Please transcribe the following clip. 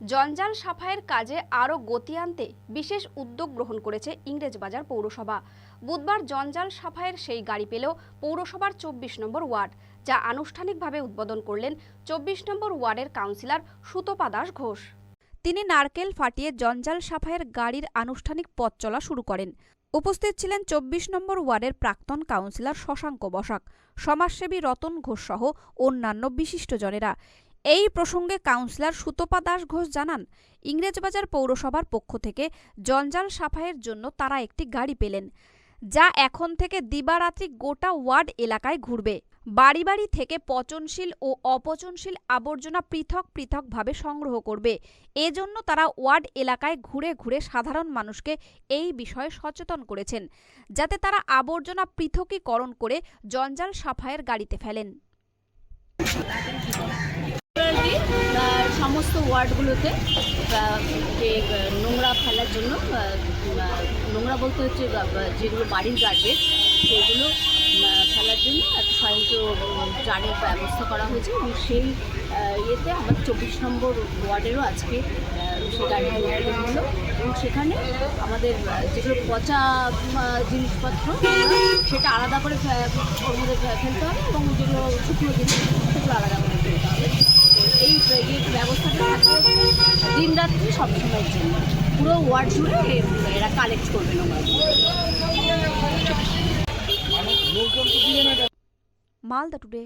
জঞ্জাল সাফাইয়ের কাজে আরও গতি আনতে বিশেষ উদ্যোগ গ্রহণ করেছে ইংরেজবাজার পৌরসভা। বুধবার জঞ্জাল সাফাইয়ের সেই গাড়ি পেল পৌরসভার চব্বিশ নম্বর ওয়ার্ড, যা আনুষ্ঠানিকভাবে উদ্বোধন করলেন চব্বিশ নম্বর ওয়ার্ডের কাউন্সিলর সুতপা দাস ঘোষ। তিনি নারকেল ফাটিয়ে জঞ্জাল সাফাইয়ের গাড়ির আনুষ্ঠানিক পথ চলা শুরু করেন। উপস্থিত ছিলেন চব্বিশ নম্বর ওয়ার্ডের প্রাক্তন কাউন্সিলর শশাঙ্ক বসাক, সমাজসেবী রতন ঘোষ সহ অন্যান্য বিশিষ্টজনেরা এই প্রসঙ্গে কাউন্সিলর সুতপা দাস ঘোষ জানান, ইংরেজবাজার পৌরসভার পক্ষ থেকে জঞ্জাল সাফাইয়ের জন্য তারা একটি গাড়ি পেলেন, যা এখন থেকে দিবারাত্রি গোটা ওয়ার্ড এলাকায় ঘুরবে। বাড়ি বাড়ি থেকে পচনশীল ও অপচনশীল আবর্জনা পৃথক পৃথকভাবে সংগ্রহ করবে। এজন্য তারা ওয়ার্ড এলাকায় ঘুরে ঘুরে সাধারণ মানুষকে এই বিষয়ে সচেতন করেছেন, যাতে তারা আবর্জনা পৃথকীকরণ করে জঞ্জাল সাফাইয়ের গাড়িতে ফেলেন। সমস্ত ওয়ার্ডগুলোতে যে নোংরা ফেলার জন্য নোংরা বলতে হচ্ছে যেগুলো বাড়ির গার্বেজ সেগুলো ফেলার জন্য একটা স্বয়ংক্রিয় জারের ব্যবস্থা করা হয়েছে এবং সেই ইয়েতে আমার চব্বিশ নম্বর ওয়ার্ডেরও আজকে সেই গাড়িটি উদ্বোধন হলো। এবং সেখানে আমাদের যেগুলো পচা জিনিসপত্র, সেটা আলাদা করে ওর মধ্যে ফেলতে হবে এবং যেগুলো শুকনো জিনিস, সেগুলো আলাদা করে ফেলতে হবে। দিন রাত্রি সবসময়ের জন্য পুরো ওয়ার্ড জুড়ে এরা কালেক্ট করবে নোংরা। মালদা টুডে